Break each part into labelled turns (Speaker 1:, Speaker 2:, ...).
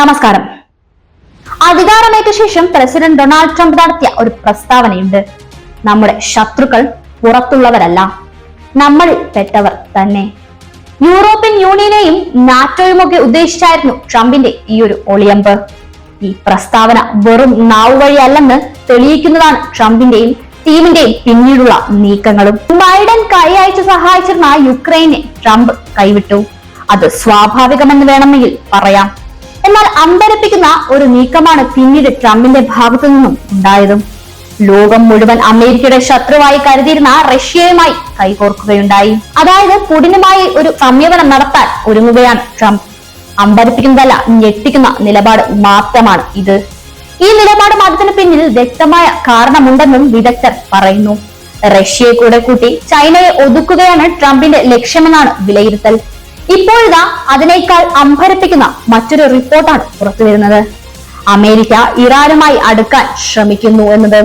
Speaker 1: നമസ്കാരം. അധികാരമേറ്റ ശേഷം president Donald Trump നടത്തിയ ഒരു പ്രസ്താവനയുണ്ട്. നമ്മുടെ ശത്രുക്കൾ പുറത്തുള്ളവരല്ല. നമ്മൾ പെട്ടവർ തന്നെ. യൂറോപ്യൻ യൂണിയനെയും നാറ്റോയുമൊക്കെ ഉദ്ദേശിച്ചായിരുന്നു ട്രംപിന്റെ ഈ ഒരു ഒളിയമ്പ്. ഈ പ്രസ്താവന വെറും നാവ് വഴിയല്ലെന്ന് തെളിയിക്കുന്നതാണ് ട്രംപിന്റെയും ടീമിന്റെയും പിന്നീടുള്ള നീക്കങ്ങളും. ബൈഡൻ കൈ അയച്ച് സഹായിച്ചിരുന്ന യുക്രൈനെ ട്രംപ് കൈവിട്ടു. അത് സ്വാഭാവികമെന്ന് വേണമെങ്കിൽ പറയാം. എന്നാൽ അമ്പരപ്പിക്കുന്ന ഒരു നീക്കമാണ് പിന്നീട് ട്രംപിന്റെ ഭാഗത്തു നിന്നും ഉണ്ടായതും. ലോകം മുഴുവൻ അമേരിക്കയുടെ ശത്രുവായി കരുതിയിരുന്ന റഷ്യയുമായി കൈകോർക്കുകയുണ്ടായി. അതായത് പുടിനുമായി ഒരു സംയമനം നടത്താൻ ഒരുങ്ങുകയാണ് ട്രംപ്. അമ്പരപ്പിക്കുന്നതല്ല ഞെട്ടിക്കുന്ന നിലപാട് മാത്രമാണ് ഇത്. ഈ നിലപാട് മാറ്റത്തിന് പിന്നിൽ വ്യക്തമായ കാരണമുണ്ടെന്നും വിദഗ്ധർ പറയുന്നു. റഷ്യയെ കൂടെ കൂട്ടി ചൈനയെ ഒതുക്കുകയാണ് ട്രംപിന്റെ ലക്ഷ്യമെന്നാണ് വിലയിരുത്തൽ. ഇപ്പോഴിതാ അതിനേക്കാൾ അമ്പരപ്പിക്കുന്ന മറ്റൊരു റിപ്പോർട്ടാണ് പുറത്തുവരുന്നത്. അമേരിക്ക ഇറാനുമായി അടുക്കാൻ ശ്രമിക്കുന്നു എന്നത്.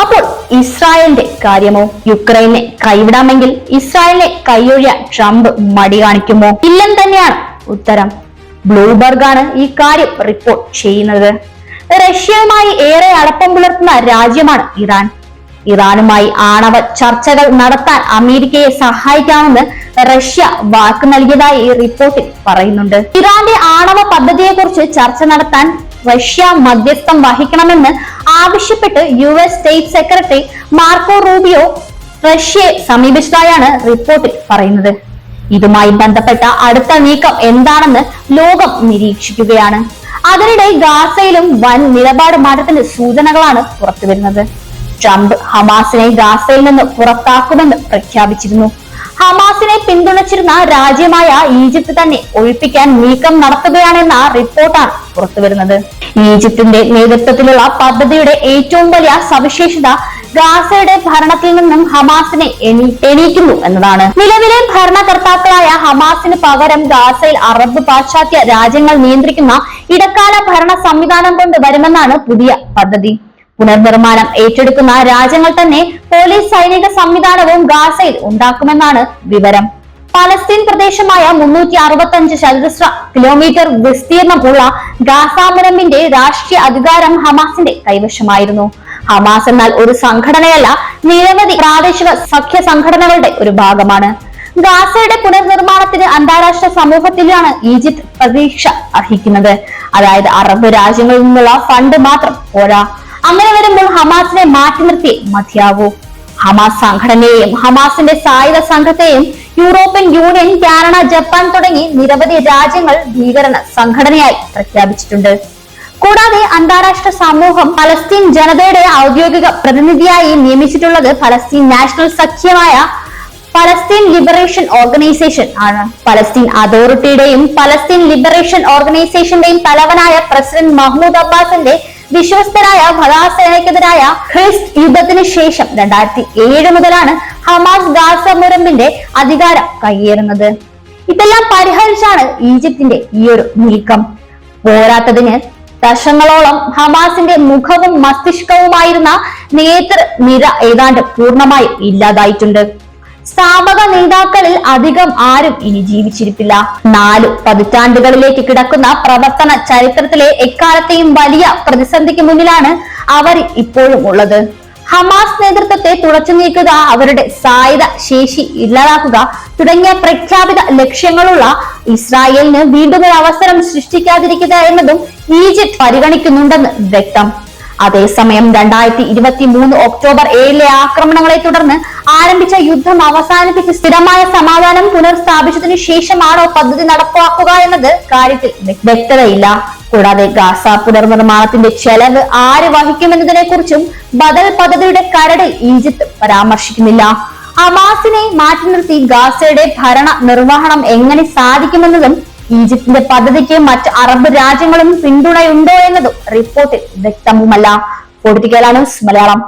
Speaker 1: അപ്പോൾ ഇസ്രായേലിന്റെ കാര്യമോ? യുക്രൈനെ കൈവിടാമെങ്കിൽ ഇസ്രായേലിനെ കൈയൊഴിയാൻ ട്രംപ് മടി കാണിക്കുമോ? ഇല്ലെന്ന് തന്നെയാണ് ഉത്തരം. ബ്ലൂബർഗാണ് ഈ കാര്യം റിപ്പോർട്ട് ചെയ്യുന്നത്. റഷ്യയുമായി ഏറെ അടുപ്പം പുലർത്തുന്ന രാജ്യമാണ് ഇറാൻ. ഇറാനുമായി ആണവ ചർച്ചകൾ നടത്താൻ അമേരിക്കയെ സഹായിക്കാമെന്ന് റഷ്യ വാക്ക് നൽകിയതായി ഈ റിപ്പോർട്ടിൽ പറയുന്നുണ്ട്. ഇറാന്റെ ആണവ പദ്ധതിയെക്കുറിച്ച് ചർച്ച നടത്താൻ റഷ്യ മധ്യസ്ഥം വഹിക്കണമെന്ന് ആവശ്യപ്പെട്ട് U S state secretary Marco Rubio റഷ്യയെ സമീപിച്ചതായാണ് റിപ്പോർട്ടിൽ പറയുന്നത്. ഇതുമായി ബന്ധപ്പെട്ട അടുത്ത നീക്കം എന്താണെന്ന് ലോകം നിരീക്ഷിക്കുകയാണ്. അതിനിടെ ഗാസയിലും വൻ നിലപാട് മാറ്റത്തിന്റെ സൂചനകളാണ് പുറത്തുവരുന്നത് ട്രംപ് ഹമാസിനെ ഗാസയിൽ നിന്ന് പുറത്താക്കുമെന്ന് പ്രഖ്യാപിച്ചിരുന്നു. ഹമാസിനെ പിന്തുണച്ചിരുന്ന രാജ്യമായ ഈജിപ്ത് തന്നെ ഒഴിപ്പിക്കാൻ നീക്കം നടത്തുകയാണെന്ന റിപ്പോർട്ടാണ് പുറത്തുവരുന്നത് ഈജിപ്തിന്റെ നേതൃത്വത്തിലുള്ള പദ്ധതിയുടെ ഏറ്റവും വലിയ സവിശേഷത ഗാസയുടെ ഭരണത്തിൽ നിന്നും ഹമാസിനെ എണീ എണീക്കുന്നു എന്നതാണ്. നിലവിലെ ഭരണകർത്താക്കളായ ഹമാസിന് പകരം ഗാസയിൽ അറബ് പാശ്ചാത്യ രാജ്യങ്ങൾ നിയന്ത്രിക്കുന്ന ഇടക്കാല ഭരണ സംവിധാനം കൊണ്ട് വരുമെന്നാണ് പുതിയ പദ്ധതി. പുനർനിർമ്മാണം ഏറ്റെടുക്കുന്ന രാജ്യങ്ങൾ തന്നെ പോലീസ് സൈനിക സംവിധാനവും ഗാസയിൽ ഉണ്ടാക്കുമെന്നാണ് വിവരം. പലസ്തീൻ പ്രദേശമായ മുന്നൂറ്റി അറുപത്തി അഞ്ച് ചതുരശ്ര കിലോമീറ്റർ വിസ്തീർണമുള്ള ഗാസാമുരമ്പിന്റെ രാഷ്ട്രീയ അധികാരം ഹമാസിന്റെ കൈവശമായിരുന്നു. ഹമാസ് എന്നാൽ ഒരു സംഘടനയല്ല നിരവധി പ്രാദേശിക സഖ്യ സംഘടനകളുടെ ഒരു ഭാഗമാണ്. ഗാസയുടെ പുനർനിർമ്മാണത്തിന് അന്താരാഷ്ട്ര സമൂഹത്തിലാണ് ഈജിപ്ത് പ്രതീക്ഷ അർഹിക്കുന്നത്. അതായത് അറബ് രാജ്യങ്ങളിൽ നിന്നുള്ള ഫണ്ട് മാത്രം പോരാ. അങ്ങനെ വരുമ്പോൾ ഹമാസിനെ മാറ്റി നിർത്തി മതിയാവൂ ഹമാസ് സംഘടനയെയും ഹമാസിന്റെ സായുധ സംഘത്തെയും യൂറോപ്യൻ യൂണിയൻ കാനഡ ജപ്പാൻ തുടങ്ങി നിരവധി രാജ്യങ്ങൾ ഭീകരണ സംഘടനയായി പ്രഖ്യാപിച്ചിട്ടുണ്ട്. കൂടാതെ അന്താരാഷ്ട്ര സമൂഹം പലസ്തീൻ ജനതയുടെ ഔദ്യോഗിക പ്രതിനിധിയായി നിയമിച്ചിട്ടുള്ളത് പലസ്തീൻ നാഷണൽ സഖ്യമായ പലസ്തീൻ ലിബറേഷൻ ഓർഗനൈസേഷൻ ആണ്. പലസ്തീൻ അതോറിറ്റിയുടെയും പലസ്തീൻ ലിബറേഷൻ ഓർഗനൈസേഷന്റെയും തലവനായ പ്രസിഡന്റ് മഹ്മൂദ് അബ്ബാസിന്റെ വിശ്വസ്തരായ ഫലാസേനയ്ക്കെതിരായ ഹിസ്റ്റ് യുദ്ധത്തിന് ശേഷം രണ്ടായിരത്തി ഏഴ് മുതലാണ് ഹമാസ് ഗാസ മുരമ്പിന്റെ അധികാരം കയ്യേറുന്നത് ഇതെല്ലാം പരിഹരിച്ചാണ് ഈജിപ്തിന്റെ ഈ ഒരു നീക്കം. പോരാത്തതിന് ദശങ്ങളോളം ഹമാസിന്റെ മുഖവും മസ്തിഷ്കവുമായിരുന്ന നേതൃ നിര ഏതാണ്ട് പൂർണമായി ഇല്ലാതായിട്ടുണ്ട്. സ്ഥാപക നേതാക്കളിൽ അധികം ആരും ഇനി ജീവിച്ചിരിപ്പില്ല. നാല് പതിറ്റാണ്ടുകളിലേക്ക് കിടക്കുന്ന പ്രവർത്തന ചരിത്രത്തിലെ എക്കാലത്തെയും വലിയ പ്രതിസന്ധിക്ക് മുന്നിലാണ് അവർ ഇപ്പോഴും ഉള്ളത്. ഹമാസ് നേതൃത്വത്തെ തുടച്ചു നീക്കുക അവരുടെ സായുധ ശേഷി ഇല്ലാതാക്കുക തുടങ്ങിയ പ്രഖ്യാപിത ലക്ഷ്യങ്ങളുള്ള ഇസ്രായേലിന് വീണ്ടും ഒരു അവസരം സൃഷ്ടിക്കാതിരിക്കുക എന്നതും ഈജിപ്ത് പരിഗണിക്കുന്നുണ്ടെന്ന് വ്യക്തം. അതേസമയം രണ്ടായിരത്തി ഇരുപത്തി മൂന്ന് ഒക്ടോബർ ഏഴിലെ ആക്രമണങ്ങളെ തുടർന്ന് ആരംഭിച്ച യുദ്ധം അവസാനിപ്പിച്ച് സ്ഥിരമായ സമാധാനം പുനർസ്ഥാപിച്ചതിനു ശേഷമാണോ പദ്ധതി നടപ്പാക്കുക എന്നത് കാര്യത്തിൽ വ്യക്തതയില്ല. കൂടാതെ ഗാസ പുനർനിർമ്മാണത്തിന്റെ ചെലവ് ആര് വഹിക്കുമെന്നതിനെ കുറിച്ചും ബദൽ പദ്ധതിയുടെ കരടിൽ ഈജിപ്ത് പരാമർശിക്കുന്നില്ല. ഹമാസിനെ മാറ്റി നിർത്തി ഗാസയുടെ ഭരണ നിർവഹണം എങ്ങനെ സാധിക്കുമെന്നതും ഈജിപ്തിന്റെ പദ്ധതിക്ക് മറ്റ് അറബ് രാജ്യങ്ങളും പിന്തുണയുണ്ടോ എന്നതും റിപ്പോർട്ടിൽ വ്യക്തവുമല്ല. പൊളിറ്റിക്കൽ മലയാളം.